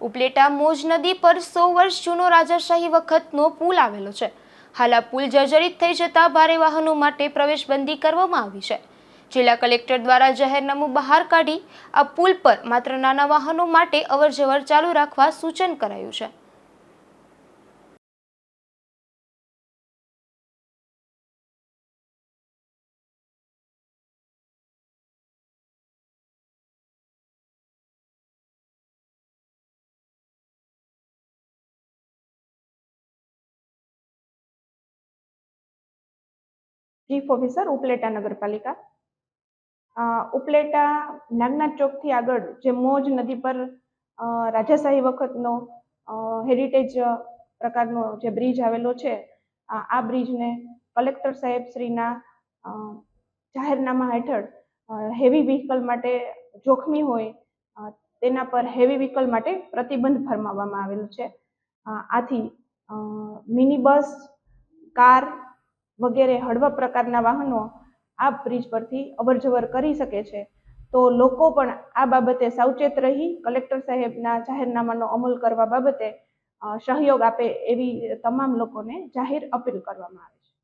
ઉપલેટા મોજ નદી પર સો વર્ષ જૂનો રાજાશાહી વખતનો પુલ આવેલો છે. હાલ આ પુલ જર્જરિત થઈ જતા ભારે વાહનો માટે પ્રવેશબંધી કરવામાં આવી છે. જિલ્લા કલેક્ટર દ્વારા જાહેરનામું બહાર કાઢી આ પુલ પર માત્ર નાના વાહનો માટે અવરજવર ચાલુ રાખવા સૂચન કરાયું છે. ચીફ ઓફિસર ઉપલેટા નગરપાલિકા. ઉપલેટા નાગનાથ ચોકથી આગળ જે મોજ નદી પર રાજાશાહી વખતનો હેરિટેજ પ્રકારનો જે બ્રિજ આવેલો છે, આ બ્રિજને કલેક્ટર સાહેબ શ્રીના જાહેરનામા હેઠળ હેવી વ્હીકલ માટે જોખમી હોય તેના પર હેવી વ્હીકલ માટે પ્રતિબંધ ફરમાવવામાં આવેલું છે. આથી મિની બસ કાર વગેરે હળવા પ્રકારના વાહનો આ બ્રિજ પરથી અવરજવર કરી શકે છે. તો લોકો પણ આ બાબતે સાવચેત રહી કલેક્ટર સાહેબના જાહેરનામાનો અમલ કરવા બાબતે સહયોગ આપે એવી તમામ લોકોને જાહેર અપીલ કરવામાં આવે છે.